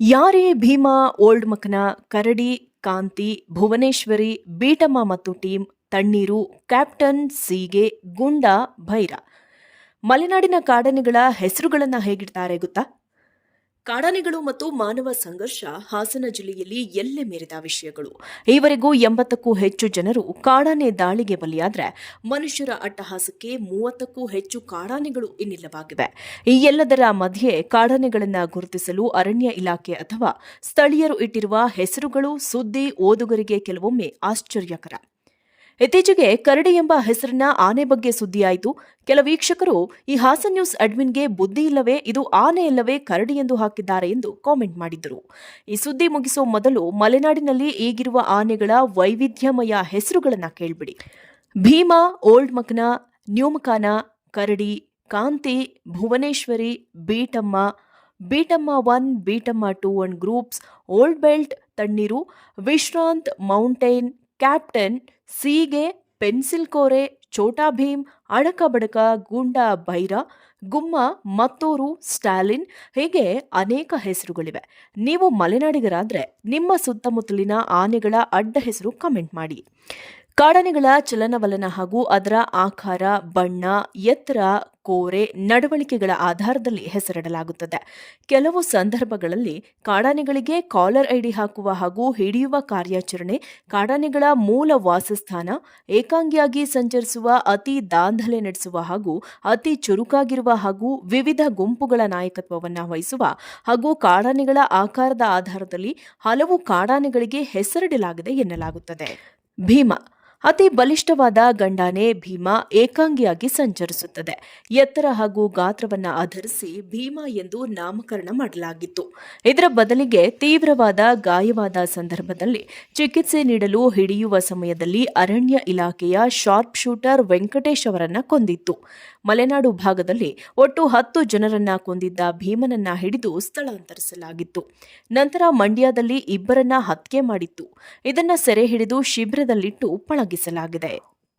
ಯಾರೇ ಭೀಮಾ, ಓಲ್ಡ್ ಮಕನ ಕರಡಿ, ಕಾಂತಿ, ಭುವನೇಶ್ವರಿ, ಬೀಟಮ್ಮ ಮತ್ತು ಟೀಮ್ ತಣ್ಣೀರು, ಕ್ಯಾಪ್ಟನ್ ಸೀಗೆ, ಗುಂಡ, ಭೈರ. ಮಲೆನಾಡಿನ ಕಾಡನೆಗಳ ಹೆಸರುಗಳನ್ನು ಹೇಗಿಡ್ತಾರೆ ಗೊತ್ತಾ? ಕಾಡಾನೆಗಳು ಮತ್ತು ಮಾನವ ಸಂಘರ್ಷ ಹಾಸನ ಜಿಲ್ಲೆಯಲ್ಲಿ ಎಲ್ಲೆ ಮೀರಿದ ವಿಷಯಗಳು. ಈವರೆಗೂ ಎಂಬತ್ತಕ್ಕೂ ಹೆಚ್ಚು ಜನರು ಕಾಡಾನೆ ದಾಳಿಗೆ ಬಲಿಯಾದರೆ ಮನುಷ್ಯರ ಅಟ್ಟಹಾಸಕ್ಕೆ ಮೂವತ್ತಕ್ಕೂ ಹೆಚ್ಚು ಕಾಡಾನೆಗಳು ಇನ್ನಿಲ್ಲವಾಗಿವೆ. ಈ ಎಲ್ಲದರ ಮಧ್ಯೆ ಕಾಡಾನೆಗಳನ್ನು ಗುರುತಿಸಲು ಅರಣ್ಯ ಇಲಾಖೆ ಅಥವಾ ಸ್ಥಳೀಯರು ಇಟ್ಟಿರುವ ಹೆಸರುಗಳು, ಸುದ್ದಿ, ಓದುಗರಿಗೆ ಕೆಲವೊಮ್ಮೆ ಆಶ್ಚರ್ಯಕರ. ಇತ್ತೀಚೆಗೆ ಕರಡಿ ಎಂಬ ಹೆಸರಿನ ಆನೆ ಬಗ್ಗೆ ಸುದ್ದಿಯಾಯಿತು. ಕೆಲ ವೀಕ್ಷಕರು ಈ ಹಾಸನ್ ನ್ಯೂಸ್ ಅಡ್ಮಿನ್ಗೆ ಬುದ್ಧಿ ಇಲ್ಲವೇ, ಇದು ಆನೆ ಇಲ್ಲವೇ ಕರಡಿ ಎಂದು ಹಾಕಿದ್ದಾರೆ ಎಂದು ಕಾಮೆಂಟ್ ಮಾಡಿದ್ದರು ಈ ಸುದ್ದಿ ಮುಗಿಸೋ ಮೊದಲು ಮಲೆನಾಡಿನಲ್ಲಿ ಈಗಿರುವ ಆನೆಗಳ ವೈವಿಧ್ಯಮಯ ಹೆಸರುಗಳನ್ನು ಕೇಳ್ಬಿಡಿ. ಭೀಮಾ, ಓಲ್ಡ್ ಮಕ್ನ ನ್ಯೂಮಕಾನ, ಕರಡಿ, Kanti, Bhuvaneshwari, Beetamma Beetamma one, Beetamma two one groups, old belt, ತಣ್ಣೀರು, ವಿಶ್ರಾಂತ್ ಮೌಂಟೇನ್, ಕ್ಯಾಪ್ಟನ್ ಸೀಗೆ, ಪೆನ್ಸಿಲ್ ಕೋರೆ, ಛೋಟಾ ಭೀಮ್, ಅಡಕ ಬಡಕ ಗೂಂಡಾ ಭೈರ, ಗುಮ್ಮ, ಮತ್ತೂರು, ಸ್ಟಾಲಿನ್ ಹೀಗೆ ಅನೇಕ ಹೆಸರುಗಳಿವೆ. ನೀವು ಮಲೆನಾಡಿಗರಾದರೆ ನಿಮ್ಮ ಸುತ್ತಮುತ್ತಲಿನ ಆನೆಗಳ ಅಡ್ಡ ಹೆಸರು ಕಮೆಂಟ್ ಮಾಡಿ. ಕಾಡಾನೆಗಳ ಚಲನವಲನ ಹಾಗೂ ಅದರ ಆಕಾರ, ಬಣ್ಣ, ಎತ್ತರ ಕೋರೆ ನಡವಳಿಕೆಗಳ ಆಧಾರದಲ್ಲಿ ಹೆಸರಿಡಲಾಗುತ್ತದೆ. ಕೆಲವು ಸಂದರ್ಭಗಳಲ್ಲಿ ಕಾಡಾನೆಗಳಿಗೆ ಕಾಲರ್ ಐಡಿ ಹಾಕುವ ಹಾಗೂ ಹಿಡಿಯುವ ಕಾರ್ಯಾಚರಣೆ, ಕಾಡಾನೆಗಳ ಮೂಲ ವಾಸಸ್ಥಾನ, ಏಕಾಂಗಿಯಾಗಿ ಸಂಚರಿಸುವ, ಅತಿ ದಾಂಧಲೆ ನಡೆಸುವ ಹಾಗೂ ಅತಿ ಚುರುಕಾಗಿರುವ ಹಾಗೂ ವಿವಿಧ ಗುಂಪುಗಳ ನಾಯಕತ್ವವನ್ನು ವಹಿಸುವ ಹಾಗೂ ಕಾಡಾನೆಗಳ ಆಕಾರದ ಆಧಾರದಲ್ಲಿ ಹಲವು ಕಾಡಾನೆಗಳಿಗೆ ಹೆಸರಿಡಲಾಗಿದೆ ಎನ್ನಲಾಗುತ್ತದೆ. ಭೀಮ ಅತಿ ಬಲಿಷ್ಠವಾದ ಗಂಡಾನೆ ಭೀಮ ಏಕಾಂಗಿಯಾಗಿ ಸಂಚರಿಸುತ್ತದೆ. ಎತ್ತರ ಹಾಗೂ ಗಾತ್ರವನ್ನ ಆಧರಿಸಿ ಭೀಮ ಎಂದು ನಾಮಕರಣ ಮಾಡಲಾಗಿತ್ತು. ಇದರ ಬದಲಿಗೆ ತೀವ್ರವಾದ ಗಾಯವಾದ ಸಂದರ್ಭದಲ್ಲಿ ಚಿಕಿತ್ಸೆ ನೀಡಲು ಹಿಡಿಯುವ ಸಮಯದಲ್ಲಿ ಅರಣ್ಯ ಇಲಾಖೆಯ ಶಾರ್ಪ್ ಶೂಟರ್ ವೆಂಕಟೇಶ್ ಅವರನ್ನ ಕೊಂದಿತ್ತು. ಮಲೆನಾಡು ಭಾಗದಲ್ಲಿ ಒಟ್ಟು ಹತ್ತು ಜನರನ್ನ ಕೊಂದಿದ್ದ ಭೀಮನನ್ನ ಹಿಡಿದು ಸ್ಥಳಾಂತರಿಸಲಾಗಿತ್ತು. ನಂತರ ಮಂಡ್ಯದಲ್ಲಿ ಇಬ್ಬರನ್ನ ಹತ್ಯೆ ಮಾಡಿತ್ತು. ಇದನ್ನ ಸೆರೆ ಹಿಡಿದು ಶಿಬಿರದಲ್ಲಿಟ್ಟು ಪಳಗಿಸಲಾಗಿದೆ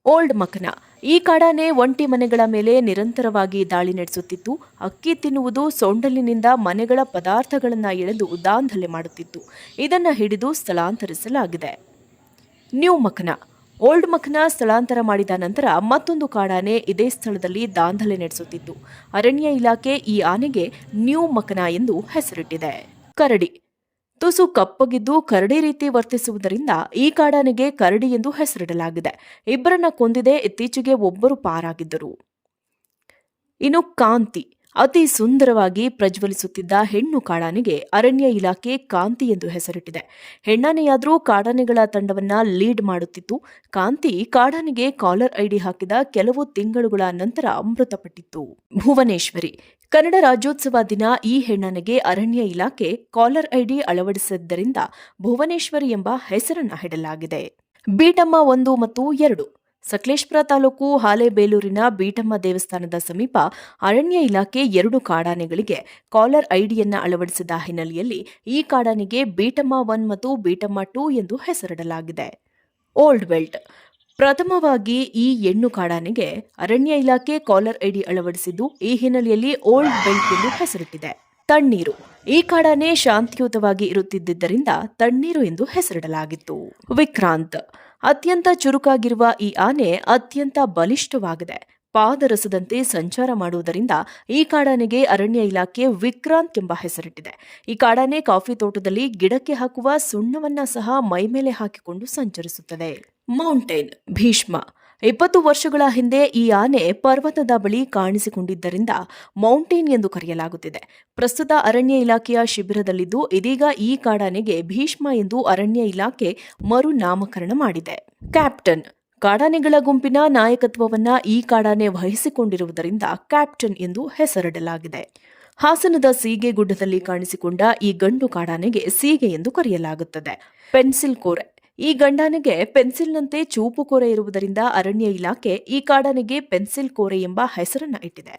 ಓಲ್ಡ್ ಮಕನ ಈ ಕಾಡಾನೆ ಒಂಟಿ ಮನೆಗಳ ಮೇಲೆ ನಿರಂತರವಾಗಿ ದಾಳಿ ನಡೆಸುತ್ತಿತ್ತು. ಅಕ್ಕಿ ತಿನ್ನುವುದು ಸೊಂಡಲಿನಿಂದ ಮನೆಗಳ ಪದಾರ್ಥಗಳನ್ನು ಎಳೆದು ದಾಂಧಲೆ ಮಾಡುತ್ತಿತ್ತು. ಇದನ್ನ ಹಿಡಿದು ಸ್ಥಳಾಂತರಿಸಲಾಗಿದೆ. ನ್ಯೂ ಮಕನ ಓಲ್ಡ್ ಮಖನ ಸ್ಥಳಾಂತರ ಮಾಡಿದ ನಂತರ ಮತ್ತೊಂದು ಕಾಡಾನೆ ಇದೇ ಸ್ಥಳದಲ್ಲಿ ದಾಂಧಲೆ ನಡೆಸುತ್ತಿತ್ತು. ಅರಣ್ಯ ಇಲಾಖೆ ಈ ಆನೆಗೆ ನ್ಯೂ ಮಕನ ಎಂದು ಹೆಸರಿಟ್ಟಿದೆ. ಕರಡಿ ತುಸು ಕಪ್ಪಗಿದ್ದು ಕರಡಿ ರೀತಿ ವರ್ತಿಸುವುದರಿಂದ ಈ ಕಾಡಾನೆಗೆ ಕರಡಿ ಎಂದು ಹೆಸರಿಡಲಾಗಿದೆ. ಇಬ್ಬರನ್ನ ಕೊಂದಿದೆ, ಇತ್ತೀಚೆಗೆ ಒಬ್ಬರು ಪಾರಾಗಿದ್ದರು. ಇನ್ನು ಕಾಂತಿ. ಅತಿ ಸುಂದರವಾಗಿ ಪ್ರಜ್ವಲಿಸುತ್ತಿದ್ದ ಹೆಣ್ಣು ಕಾಡಾನೆಗೆ ಅರಣ್ಯ ಇಲಾಖೆ ಕಾಂತಿ ಎಂದು ಹೆಸರಿಟ್ಟಿದೆ. ಹೆಣ್ಣಾನೆಯಾದರೂ ಕಾಡಾನೆಗಳ ತಂಡವನ್ನ ಲೀಡ್ ಮಾಡುತ್ತಿತ್ತು. ಕಾಂತಿ ಕಾಡಾನೆಗೆ ಕಾಲರ್ ಐಡಿ ಹಾಕಿದ ಕೆಲವು ತಿಂಗಳುಗಳ ನಂತರ ಮೃತಪಟ್ಟಿತ್ತು. ಭುವನೇಶ್ವರಿ, ಕನ್ನಡ ರಾಜ್ಯೋತ್ಸವ ದಿನ ಈ ಹೆಣ್ಣನೆಗೆ ಅರಣ್ಯ ಇಲಾಖೆ ಕಾಲರ್ ಐಡಿ ಅಳವಡಿಸಿದ್ದರಿಂದ ಭುವನೇಶ್ವರಿ ಎಂಬ ಹೆಸರನ್ನ ಇಡಲಾಗಿದೆ ಬೀಟಮ್ಮ ಒಂದು ಮತ್ತು ಎರಡು ಸಕಲೇಶ್ಪುರ ತಾಲೂಕು ಹಾಲೇಬೇಲೂರಿನ ಬೀಟಮ್ಮ ದೇವಸ್ಥಾನದ ಸಮೀಪ ಅರಣ್ಯ ಇಲಾಖೆ ಎರಡು ಕಾಡಾನೆಗಳಿಗೆ ಕಾಲರ್ ಐಡಿಯನ್ನ ಅಳವಡಿಸಿದ ಹಿನ್ನೆಲೆಯಲ್ಲಿ ಈ ಕಾಡಾನೆಗೆ ಬೀಟಮ್ಮ ಒನ್ ಮತ್ತು ಬೀಟಮ್ಮ ಟೂ ಎಂದು ಹೆಸರಿಡಲಾಗಿದೆ. Old belt. ಪ್ರಥಮವಾಗಿ ಈ ಹೆಣ್ಣು ಕಾಡಾನೆಗೆ ಅರಣ್ಯ ಇಲಾಖೆ ಕಾಲರ್ ಐಡಿ ಅಳವಡಿಸಿದ್ದು ಈ ಹಿನ್ನೆಲೆಯಲ್ಲಿ ಓಲ್ಡ್ ಬೆಲ್ಟ್ ಎಂದು ಹೆಸರಿಟ್ಟಿದೆ. ತಣ್ಣೀರು. ಈ ಕಾಡಾನೆ ಶಾಂತಿಯುತವಾಗಿ ಇರುತ್ತಿದ್ದರಿಂದ ತಣ್ಣೀರು ಎಂದು ಹೆಸರಿಡಲಾಗಿತ್ತು. ವಿಕ್ರಾಂತ್. ಅತ್ಯಂತ ಚುರುಕಾಗಿರುವ ಈ ಆನೆ ಅತ್ಯಂತ ಬಲಿಷ್ಠವಾಗಿದೆ. ಪಾದರಸದಂತೆ ಸಂಚಾರ ಮಾಡುವುದರಿಂದ ಈ ಕಾಡಾನೆಗೆ ಅರಣ್ಯ ಇಲಾಖೆ ವಿಕ್ರಾಂತ್ ಎಂಬ ಹೆಸರಿಟ್ಟಿದೆ. ಈ ಕಾಡಾನೆ ಕಾಫಿ ತೋಟದಲ್ಲಿ ಗಿಡಕ್ಕೆ ಹಾಕುವ ಸುಣ್ಣವನ್ನ ಸಹ ಮೈಮೇಲೆ ಹಾಕಿಕೊಂಡು ಸಂಚರಿಸುತ್ತದೆ. ಮೌಂಟೇನ್ ಭೀಷ್ಮ ಇಪ್ಪತ್ತು ವರ್ಷಗಳ ಹಿಂದೆ ಈ ಆನೆ ಪರ್ವತದ ಬಳಿ ಕಾಣಿಸಿಕೊಂಡಿದ್ದರಿಂದ ಮೌಂಟೇನ್ ಎಂದು ಕರೆಯಲಾಗುತ್ತಿದೆ. ಪ್ರಸ್ತುತ ಅರಣ್ಯ ಇಲಾಖೆಯ ಶಿಬಿರದಲ್ಲಿದ್ದು ಇದೀಗ ಈ ಕಾಡಾನೆಗೆ ಭೀಷ್ಮ ಎಂದು ಅರಣ್ಯ ಇಲಾಖೆ ಮರು ನಾಮಕರಣ ಮಾಡಿದೆ. ಕ್ಯಾಪ್ಟನ್ ಕಾಡಾನೆಗಳ ಗುಂಪಿನ ನಾಯಕತ್ವವನ್ನ ಈ ಕಾಡಾನೆ ವಹಿಸಿಕೊಂಡಿರುವುದರಿಂದ ಕ್ಯಾಪ್ಟನ್ ಎಂದು ಹೆಸರಿಡಲಾಗಿದೆ. ಹಾಸನದ ಸೀಗೆ ಗುಡ್ಡದಲ್ಲಿ ಕಾಣಿಸಿಕೊಂಡ ಈ ಗಂಡು ಕಾಡಾನೆಗೆ ಸೀಗೆ ಎಂದು ಕರೆಯಲಾಗುತ್ತದೆ. ಪೆನ್ಸಿಲ್ ಕೋರೆ ಈ ಗಂಡಾನೆಗೆ ಪೆನ್ಸಿಲ್ನಂತೆ ಚೂಪು ಕೋರೆ ಇರುವುದರಿಂದ ಅರಣ್ಯ ಇಲಾಖೆ ಈ ಕಾಡಾನೆಗೆ ಪೆನ್ಸಿಲ್ ಕೋರೆ ಎಂಬ ಹೆಸರನ್ನ ಇಟ್ಟಿದೆ.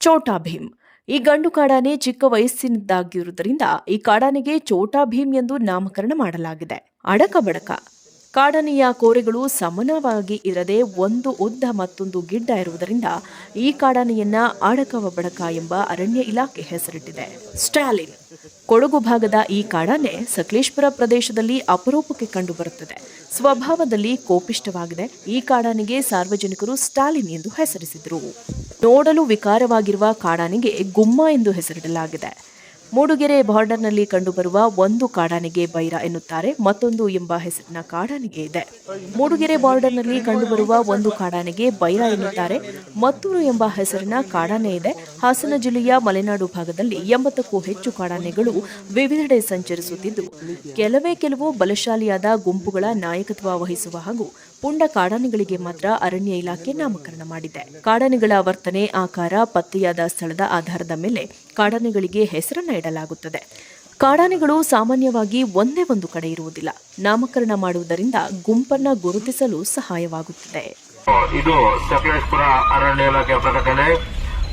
ಚೋಟಾ ಭೀಮ್ ಈ ಗಂಡು ಕಾಡಾನೆ ಚಿಕ್ಕ ವಯಸ್ಸಿನದ್ದಾಗಿರುವುದರಿಂದ ಈ ಕಾಡಾನೆಗೆ ಚೋಟಾ ಭೀಮ್ ಎಂದು ನಾಮಕರಣ ಮಾಡಲಾಗಿದೆ. ಅಡಕ ಬಡಕ ಕಾಡಾನೆಯ ಕೋರೆಗಳು ಸಮನವಾಗಿ ಇರದೆ ಒಂದು ಉದ್ದ ಮತ್ತೊಂದು ಗಿಡ್ಡ ಇರುವುದರಿಂದ ಈ ಕಾಡಾನೆಯನ್ನ ಆಡಕವ ಬಡಕ ಎಂಬ ಅರಣ್ಯ ಇಲಾಖೆ ಹೆಸರಿಟ್ಟಿದೆ. ಸ್ಟಾಲಿನ್ ಕೊಡಗು ಭಾಗದ ಈ ಕಾಡಾನೆ ಸಕಲೇಶ್ವರ ಪ್ರದೇಶದಲ್ಲಿ ಅಪರೂಪಕ್ಕೆ ಕಂಡುಬರುತ್ತದೆ. ಸ್ವಭಾವದಲ್ಲಿ ಕೋಪಿಷ್ಟವಾಗಿದೆ. ಈ ಕಾಡಾನೆಗೆ ಸಾರ್ವಜನಿಕರು ಸ್ಟಾಲಿನ್ ಎಂದು ಹೆಸರಿಸಿದರು. ನೋಡಲು ವಿಕಾರವಾಗಿರುವ ಕಾಡಾನೆಗೆ ಗುಮ್ಮ ಎಂದು ಹೆಸರಿಡಲಾಗಿದೆ. ಮೂಡುಗೆರೆ ಬಾರ್ಡರ್ನಲ್ಲಿ ಕಂಡುಬರುವ ಒಂದು ಕಾಡಾನೆಗೆ ಬೈರ ಎನ್ನುತ್ತಾರೆ. ಮತ್ತೊಂದು ಎಂಬ ಹೆಸರಿನ ಕಾಡಾನೆಗೆ ಇದೆ. ಮೂಡುಗೆರೆ ಬಾರ್ಡರ್ನಲ್ಲಿ ಕಂಡುಬರುವ ಒಂದು ಕಾಡಾನೆಗೆ ಬೈರ ಎನ್ನುತ್ತಾರೆ. ಮತ್ತೂರು ಎಂಬ ಹೆಸರಿನ ಕಾಡಾನೆ ಇದೆ. ಹಾಸನ ಜಿಲ್ಲೆಯ ಮಲೆನಾಡು ಭಾಗದಲ್ಲಿ ಎಂಬತ್ತಕ್ಕೂ ಹೆಚ್ಚು ಕಾಡಾನೆಗಳು ವಿವಿಧೆಡೆ ಸಂಚರಿಸುತ್ತಿದ್ದು, ಕೆಲವೇ ಕೆಲವು ಬಲಶಾಲಿಯಾದ ಗುಂಪುಗಳ ನಾಯಕತ್ವ ವಹಿಸುವ ಹಾಗೂ ಪುಂಡ ಕಾಡಾನೆಗಳಿಗೆ ಮಾತ್ರ ಅರಣ್ಯ ಇಲಾಖೆ ನಾಮಕರಣ ಮಾಡಿದೆ. ಕಾಡಾನೆಗಳ ವರ್ತನೆ, ಆಕಾರ, ಪತ್ತೆಯಾದ ಸ್ಥಳದ ಆಧಾರದ ಮೇಲೆ ಕಾಡಾನೆಗಳಿಗೆ ಹೆಸರನ್ನ ಇಡಲಾಗುತ್ತದೆ ಕಾಡಾನೆಗಳು ಸಾಮಾನ್ಯವಾಗಿ ಒಂದೇ ಒಂದು ಕಡೆ ಇರುವುದಿಲ್ಲ. ನಾಮಕರಣ ಮಾಡುವುದರಿಂದ ಗುಂಪನ್ನ ಗುರುತಿಸಲು ಸಹಾಯವಾಗುತ್ತದೆ. ಇದು ಸಕಲೇಶ್ಪುರ ಅರಣ್ಯ ಇಲಾಖೆ ಪ್ರಕಟಣೆ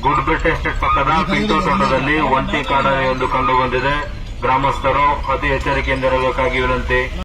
ಗುಡ್ಬೆಟ್ಟೆ ಎಸ್ಟೇಟ್ ಪಕ್ಕದ ಪಿಂಟೋ ತೋಟದಲ್ಲಿ ಒಂಟಿ ಕಾಡಾನೆಯೊಂದು ಕಂಡು ಬಂದಿದೆ ಗ್ರಾಮಸ್ಥರು ಅತಿ ಎಚ್ಚರಿಕೆಯಿಂದಿರಬೇಕಾಗಿ ವಿನಂತಿ.